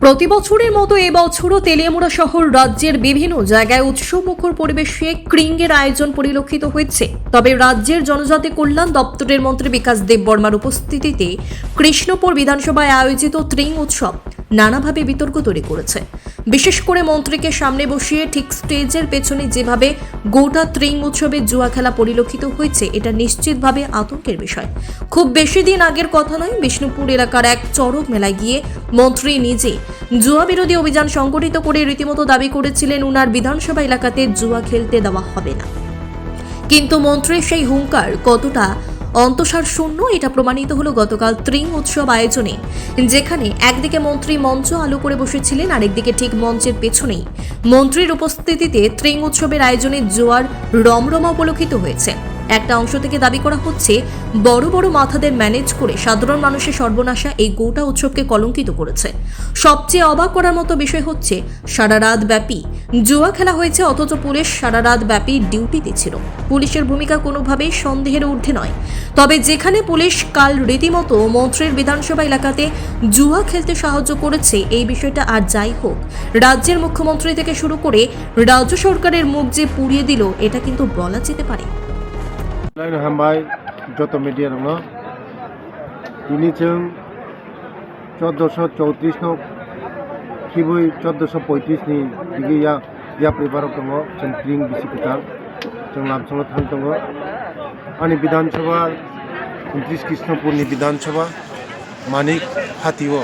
প্রতি বছরের মতো এবছরও তেলিয়ামুড়া শহর রাজ্যের বিভিন্ন জায়গায় উৎসবমুখর পরিবেশে ক্রিঙ্গের আয়োজন পরিলক্ষিত হয়েছে। তবে রাজ্যের জনজাতি কল্যাণ দপ্তরের মন্ত্রী বিকাশ দেব বর্মার উপস্থিতিতে কৃষ্ণপুর বিধানসভায় আয়োজিত ত্রিং উৎসব নানাভাবে বিতর্ক তৈরি করেছে। বিশেষ করে মন্ত্রীকে সামনে বসিয়ে ঠিক স্টেজের পেছনে যেভাবে গোটা ত্রিং উৎসবে জুয়া খেলা পরিলক্ষিত হয়েছে, এটা নিশ্চিতভাবে আতঙ্কের বিষয়। খুব বেশি দিন আগের কথা নয়, বিষ্ণুপুর এলাকার এক চরক মেলায় গিয়ে মন্ত্রী নিজে জুয়া বিরোধী অভিযান সংগঠিত করে রীতিমতো দাবি করেছিলেন, উনার বিধানসভা এলাকাতে জুয়া খেলতে দেওয়া হবে না। কিন্তু মন্ত্রীর সেই হুঙ্কার কতটা অন্তসার শূন্য, এটা প্রমাণিত হলো গতকাল ত্রিং উৎসব আয়োজনে, যেখানে একদিকে মন্ত্রী মঞ্চ আলো করে বসেছিলেন, আরেকদিকে ঠিক মঞ্চের পেছনেই। মন্ত্রীর উপস্থিতিতে ত্রিং উৎসবের আয়োজনে জোয়ার রমরমা উপলক্ষিত হয়েছে। একটা অংশ থেকে দাবি করা হচ্ছে, বড় বড় মাথাদের ম্যানেজ করে সাধারণ মানুষের সর্বনাশা এই গোটা উৎসবকে কলঙ্কিত করেছে। সবচেয়ে অবাক করার মতো বিষয় হচ্ছে, সারা রাত ব্যাপী জুয়া খেলা হয়েছে, অথচ পুলিশ সারা রাত ব্যাপী ডিউটিতে ছিল। পুলিশের ভূমিকা কোনোভাবেই সন্দেহের ঊর্ধ্বে নয় তবে যেখানে পুলিশ কাল রীতিমতো মন্ত্রীর বিধানসভা এলাকাতে জুয়া খেলতে সাহায্য করেছে এই বিষয়টা আর যাই হোক রাজ্যের মুখ্যমন্ত্রী থেকে শুরু করে রাজ্য সরকারের মুখ যে পুড়িয়ে দিল এটা কিন্তু বলা যেতে পারে लाइन हामबाय যত মিডিয়া दङ दिनै जों चौद'स' चौत्रिसनाव खिबुइ चौद'स' पयत्रिसनि दिगि या या पेपाराव दङ जों ट्रिं बिसिखोथा जों ꯆꯣꯡꯂꯥꯝꯁꯣꯡ ꯊꯥꯡꯇꯣꯡꯒ अनि विधान सभा उन्तिस कृष्णपुरनि विधान सभा मानि हातियो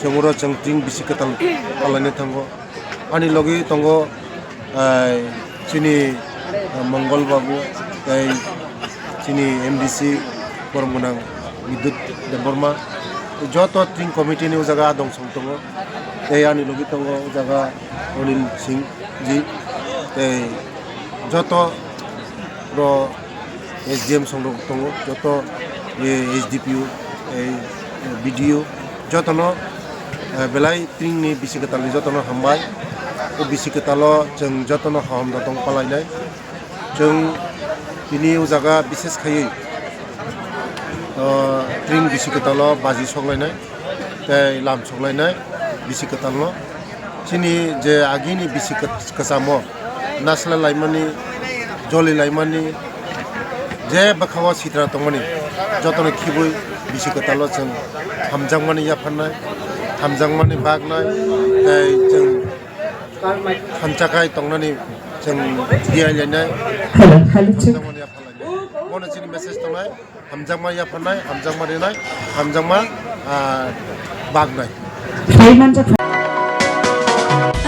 चङरो चङटिङ बिसिक तलाइने थांगो अनि लगे तंगो चिनि मंगल बाबु তাই চিনি এমডিসি করমগুনাং বিদ্যুৎ দেববর্মা যত টিং কমিটি নিউ জায়গা দংসং দङ তাই আনি লগি দङ জায়গা অনিল সিং জি তাই ᱡᱚᱛᱚ ᱫᱚ ᱮᱥ ᱰᱤ ᱮᱢ ᱥᱚᱝᱜᱚ ᱡᱚᱛᱚ S D P U B D U যতন বেলাই ত্রিংনি বিশিকতালি যতন হামবাই, ও বিশিকতাল जों যতন হাম দতং পালাইনাই जों बिनि জায়গা বিশেষ খাयै ত্রিং বিশিকতাল বাজি সগলাইনাই তাই লাম সগলাইনাই বিশিকতাল চিনি যে আগিনি বিশিকত কসামো nasla laimani joli laimani je bakhawa sitra tongani jotone khibui bisi ko talo chen hamjangmani ya phanna hamjangmani bagnai tai chen hamchakai tongnani chen diya lenai hamjangmani ya phanna mona chini message tongnai hamjangmani ya phanna hamjangmani nai hamjangma bagnai